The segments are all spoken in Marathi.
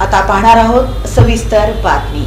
आता पाहणार आहोत सविस्तर बातमी.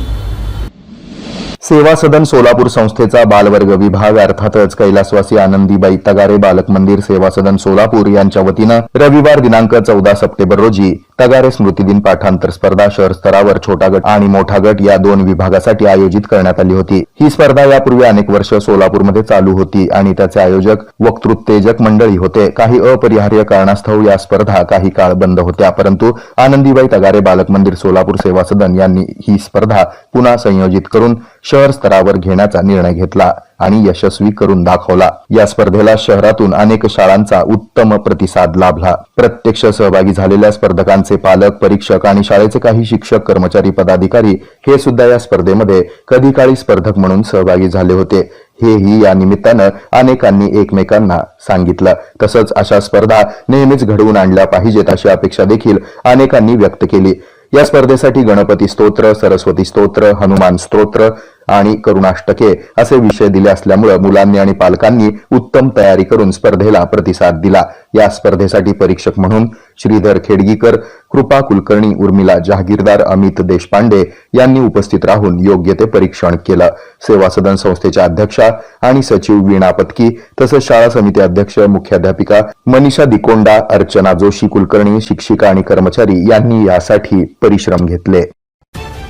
सेवा सदन सोलापूर संस्थेचा बालवर्ग विभाग अर्थातच कैलासवासी आनंदीबाई तगारे बालक मंदिर सेवा सदन सोलापूर यांच्या वतीनं रविवार दिनांक चौदा सप्टेंबर रोजी तगारे स्मृतिदिन पाठांतर स्पर्धा शहर स्तरावर छोटा गट आणि मोठा गट या दोन विभागासाठी आयोजित करण्यात आली होती. ही स्पर्धा यापूर्वी अनेक वर्ष सोलापूरमध्ये चालू होती आणि त्याचे आयोजक वक्तृत्तेजक मंडळी होते. काही अपरिहार्य कारणास्तव या स्पर्धा काही काळ बंद होत्या परंतु आनंदीबाई तगारे बालक मंदिर सोलापूर सेवा सदन यांनी ही स्पर्धा पुन्हा संयोजित करून शहर स्तरावर घेण्याचा निर्णय घेतला. आणि यशस्वी करून दाखवला. या स्पर्धेला शहरातून अनेक शाळांचा उत्तम प्रतिसाद लाभला. प्रत्यक्ष सहभागी झालेल्या स्पर्धकांचे पालक परीक्षक आणि शाळेचे काही शिक्षक कर्मचारी पदाधिकारी हे सुद्धा या स्पर्धेमध्ये कधी काळी स्पर्धक म्हणून सहभागी झाले होते. हेही या निमित्तानं अनेकांनी एकमेकांना सांगितलं. तसंच अशा स्पर्धा नेहमीच घडवून आणल्या पाहिजेत अशी अपेक्षा देखील अनेकांनी व्यक्त केली. या स्पर्धेसाठी गणपती स्तोत्र सरस्वती स्तोत्र हनुमान स्तोत्र आणि करुणाष्टके असे विषय दिले असल्यामुळे मुलांनी आणि पालकांनी उत्तम तयारी करून स्पर्धेला प्रतिसाद दिला. या स्पर्धेसाठी परीक्षक म्हणून श्रीधर खेडगीकर कृपा कुलकर्णी उर्मिला जहागीरदार अमित देशपांडे यांनी उपस्थित राहून योग्य ते परीक्षण केलं. सेवा सदन संस्थेच्या अध्यक्षा आणि सचिव वीणा पत्की तसंच शाळा समिती अध्यक्ष मुख्याध्यापिका मनीषा दिकोंडा अर्चना जोशी कुलकर्णी शिक्षिका आणि कर्मचारी यांनी यासाठी परिश्रम घेतले.